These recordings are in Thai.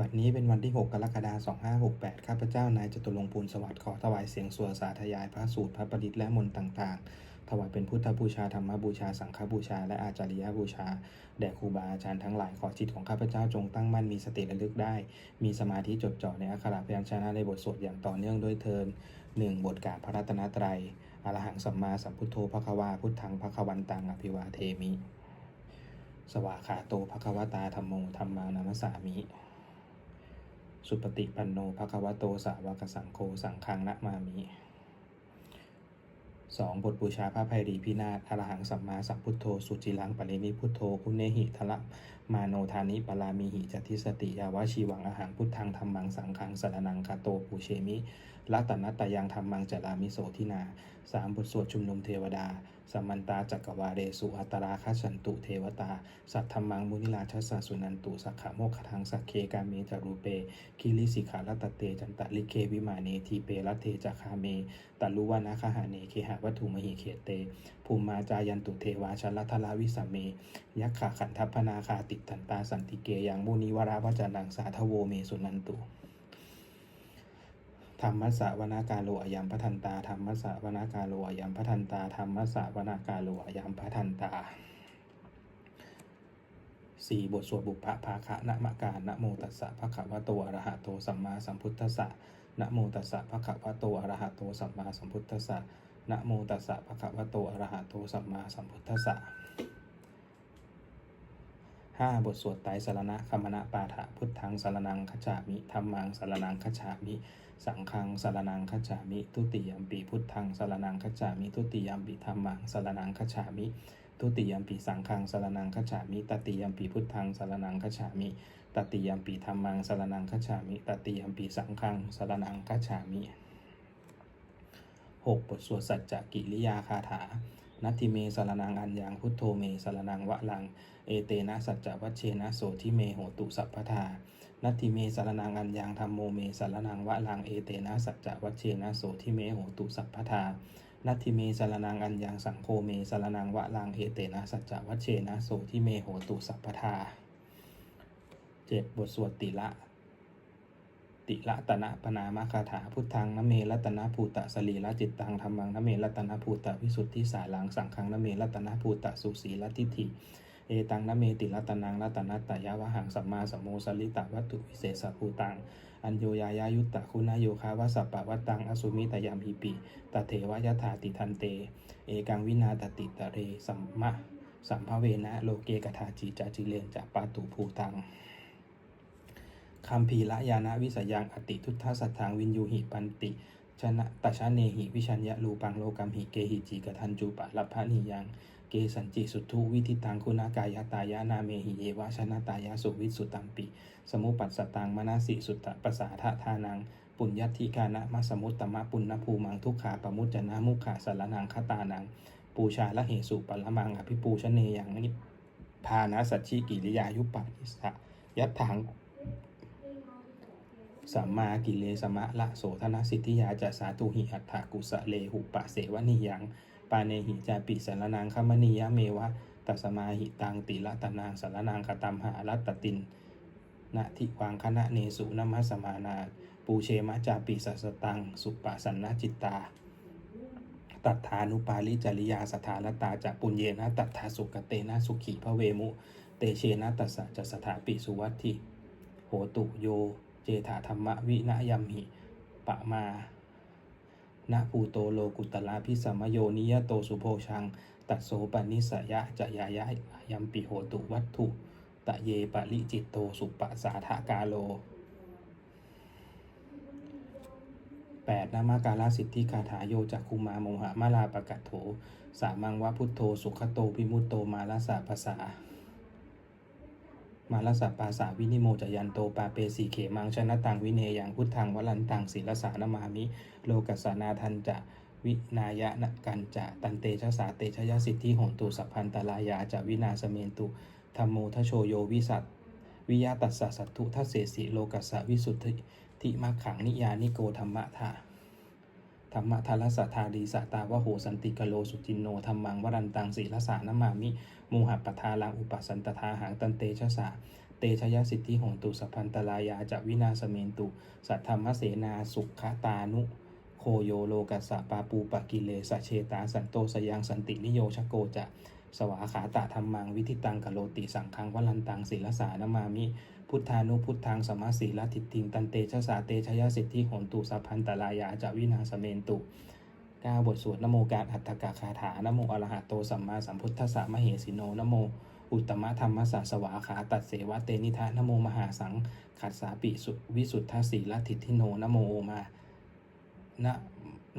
บัดนี้เป็นวันที่ 6 กรกฎาคม 2568 ข้าพเจ้านายจตุรงค์ภูลสวัสดิ์ขอถวายเสียงสวดสาธยายพระสูตรพระประดิษฐ์และมนต์ต่างๆ ถวายเป็นพุทธบูชาธรรมบูชา สังฆบูชา และอาจาริยบูชา แด่ครูบาอาจารย์ทั้งหลายขอจิตของข้าพเจ้าจงตั้งมั่นมีสติระลึกได้ มีสมาธิจดจ่อในอักขระพยัญชนะในบทสวดอย่างต่อเนื่องด้วยเทิน 1. บทกาพระรัตนตรัยอรหังสัมมาสัมพุทโธภควาพุทธังภควันตังอภิวาเทมิ สวาขาโตภควตาธรรมโมธรรมังนามัสสามิ สุปฏิปันโนภควโตสาวกสังโฆสังฆังนะมามิ 2. บทบูชาพระภัยรีพินาศอรหังสัมมาสัมพุทโธ สุจิลังปรินิพุทโธคุเนหิทละมาโนธานิปรามิหิจัติสติยาวชีวังอาหารพุทธังธรรมังสังฆังสรนังคาโตปูเชมิ ละตนัตตยังธรรมังจารามิโสทินาสามบทสวดชุมนุมเทวดาสัมมันตาจักรวาเรสุอัตราคัสันตุเทวตา สัทธรรมังมุนิราชสสสุนันตุสักขะโมคทังสักเคกาเมจารูเปคิริสิขาลตเตจันตะลิเควิมาเนทีเปรัตเทจาคาเมตัลุวานาคหาเนเคหะวัตถุมหิเขเต ภูมิมาจายันตุเทวาชลัทลาวิสเมยักขะขันทัพนาคาติตันตาสันติเกยังมุนิวราวจานังสาทโวเมสุนันตุ ธรรมัสสะวนากาโลอยัมพทันตาธรรมัสสะวนากาโลอยัมพทันตาธรรมัสสะวนากาโลอยัมพทันตาสี่บทสวดบุพพภาคะนะมะการนะโมตัสสะภะคะวะโตอะระหะโตสัมมาสัมพุทธัสสะนะโมตัสสะภะคะวะโตอะระหะโตสัมมาสัมพุทธัสสะนะโมตัสสะภะคะวะโตอะระหะโตสัมมาสัมพุทธัสสะ ห้าบทสวดไตรสารณะคมมณปาฐะพุทธังสารนังคจามิธัมมังสารนังคจามิ สังฆังสารนังคจามิ ทุติยมปีพุทธังสารนังคจามิ ทุติยมปีธรรมังสารนังคจามิทุติยมปีสังฆังสารนังคจามิตติยมปีพุทธังสารนังคจามิตติยมปีธรรมังสารนังคจามิตติยมปีสังฆังสารนังคจามิหกบทสวดสัจจกิริยาคาถา นัตถิเมสารนังอัญญังพุทโธเมสารนังวะลังเอเตนะสัจจวัชเชนะโสทิเมโหตุสัพพทานัตถิเมสารนังอัญญังธรรมโมเมสารนังวะลังเอเตนะสัจจวัชเชนะโสทิเมโหตุสัพพทานัตถิเมสารนังอัญญังสังโฆเมสารนังวะลังเอเตนะสัจจวัชเชนะโสทิเมโหตุสัพพทาเจ็ดบทสวดติละ ติละตนะปนามคาถาพุทธังนเมรัตนะภูตะสลีละจิตตังธรรมังนเมรัตนะภูตะวิสุทธิสาลังสังฆังนเมรัตนะภูตะสุสีละทิฏฐิเอตังนเมติรัตนังรัตนัตตยาวหังสัมมาสัมโมสลิตวัตถุวิเศษภูตัง อัญโยยายายุตตะคุณาโยคาวสัปปะวัตตังอสุมิตยามหิปิตเถวายถาติทันเต เอกังวินาตติตะเรสัมมะสัมภเวนะโลเกกถาจิจาจิเลนจะปาตุภูตัง คัมภีละยานะวิสยังอติทุตทัสสทังวินยูหิปันติชนะตชะเนหิวิชัญญะรูปังโลกัมหิเกหิจิกทันจูปะลัพพะนิยัง เกสัญจิสุทุวิธิตังคุณากายตายานาเมหิเยวะชนะตายาสุวิสุตัมปิ สมุปัสสตังมนาสิสุตตะปสาทะทานัง ปุญญทิกานะมัสมุตตมะปุณณภูมังทุกขาปมุจจนะมุขาสารนังคตานัง ปูชาละเหสุปละมังอภิปูชเนยังนิพพานะสัจฉิกิริยายุปปานิสะยัตถัง สัมมากิเลสมะละโสธนสิทธิยาจะสาตุหิอัตถกุสะเลหุปะเสวนิยัง ปาเนหิจาปิสารนังคมณียะเมวะตัสมาหิตังติละตนางสารนังคตัมหารัตตินนะทิวังคณะเนสุนัมสมานา ปูเชมะจาปิสัสสตัง สุปะสันนจิตตา ตัทธานุปาลิจริยาสถาลตาจะปุญเยนะตัทธาสุกเตนะสุขีพระเวมุ เตเชนะตัสสะจะสถาปิสุวัตถิโหตุโย เจถาธรรมวินยัมหิ ปะมานะภูโตโลกุตละพิสัมโยนิยโตสุโพชัง ตัดโสปนิสยะจะยายะยัมปิโหตุวัตถุตะเยปะลิจิตโตสุปะสาทากาโล 8. นามากาลสิทธิคาถาโยจักคุมาโมหะมาลาปะกัตโถ สามังวะพุทโธสุขโตพิมุตโตมาลาสาภาษา มาลสัปปาสาวินิโมจยันโตปาเปสีเขมังชนะตังวิเนยังพุทธังวลันตังศิลสานามามิ โลกัสสานาทันจะวินายะนกันจะตันเตชะสาเตชะยสิทธิโหนตุสัพพันตลายาจะวินาสเมนตุธรรมโมทโชโยวิสัตวิยาตัสสะสัตถุทัสเสสิโลกัสสะวิสุทธิมักขังนิยานิโกธรรมะทา ธรรมทารัสสทธาดีสตาวะโหสันติกโลสุจินโนธรรมังวรันตังศีลสานามามิมูหะปทาลังอุปสันตทาหังตันเตชะสาเตชยสิทธิโหงตุสัพพันตลายาจะวินาสเมนตุสัทธรรมเสนาสุขตานุโคโยโลกัสสะปาปูปะกิเลสะเชตาสันโตสยังสันตินิโยชโกจะ สวาขาตะธรรมังวิธิตังกะโลติสังคังวลันตังศีลสานามามิ พุทธานุพุทธังสมาสีลทิฏฐิงตันเตชะสาเตชยสิทธิโหนตุสัพพันตลายาจะวินาสเมนตุ9บทสวดนโมการอัตตกาคาถานโมอรหะโตสัมมาสัมพุทธัสสะมเหสิโนนโม อุตมะธรรมสสสวาขาตัดเสวะเตนิทะนโมมหาสังขัสสาปิสุวิสุทธาสีลทิฏฐิโนนโมโอมานะ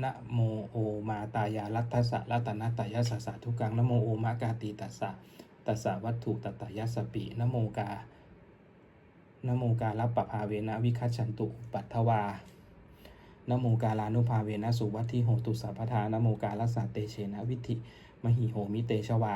นะโมโอมาตายารัตสะรัตนะตายาสสะทุกังนโมโอมากาติตัสสะตัสสะวัตถุตตายาสปินโมกานโมกาลปปภาเวนะวิคัจฉันตุปัทถวานโมกาลานุภาเวนะสุวัตถิโหตุสัพพทานโมกาลสสะเตเชนะวิธิมหิโหมิเตชวา